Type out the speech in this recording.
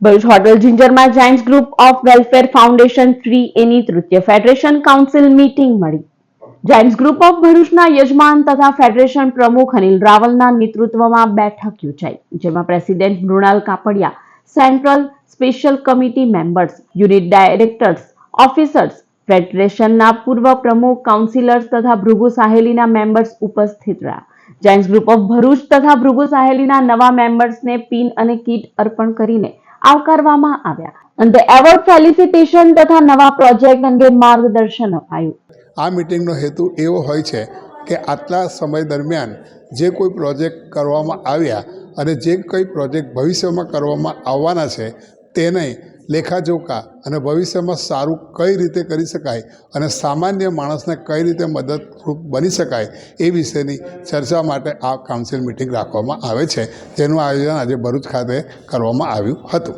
Bharuch hotel જિંજરમાં Giants group of welfare foundation free એની તૃતીય federation council meeting મળી. Giants group of ભરૂચના યજમાન તથા ફેડરેશન પ્રમુખ અનિલ રાવલના નેતૃત્વમાં બેઠક યોજાઈ, જેમાં president Mrunal Kapadia central special committee members unit directors officers ફેડરેશનના પૂર્વ પ્રમુખ કાઉન્સિલર્સ તથા ભૃગુ સાહેલીના મેમ્બર્સ ઉપસ્થિત રહ્યા. જાયન્ટ્સ ગ્રુપ ઓફ ભરૂચ તથા ભૃગુ સાહેલીના નવા મેમ્બર્સને પિન અને કીટ અર્પણ કરીને આવકારવામાં આવ્યા. અંતે એવોર્ડ ફેલિસિટેશન તથા નવા પ્રોજેક્ટ અંગે માર્ગદર્શન અપાયું. આ મિટિંગનો હેતુ એવો હોય છે કે આટલા સમય દરમિયાન જે કોઈ પ્રોજેક્ટ કરવામાં આવ્યા અને જે કંઈ પ્રોજેક્ટ ભવિષ્યમાં કરવામાં આવવાના છે, તેને લેખાજોખા અને ભવિષ્યમાં સારું કઈ રીતે કરી શકાય અને સામાન્ય માણસને કઈ રીતે મદદરૂપ બની શકાય એ વિશેની ચર્ચા માટે આ કાઉન્સિલ મિટિંગ રાખવામાં આવે છે, જેનું આયોજન આજે ભરૂચ ખાતે કરવામાં આવ્યું હતું.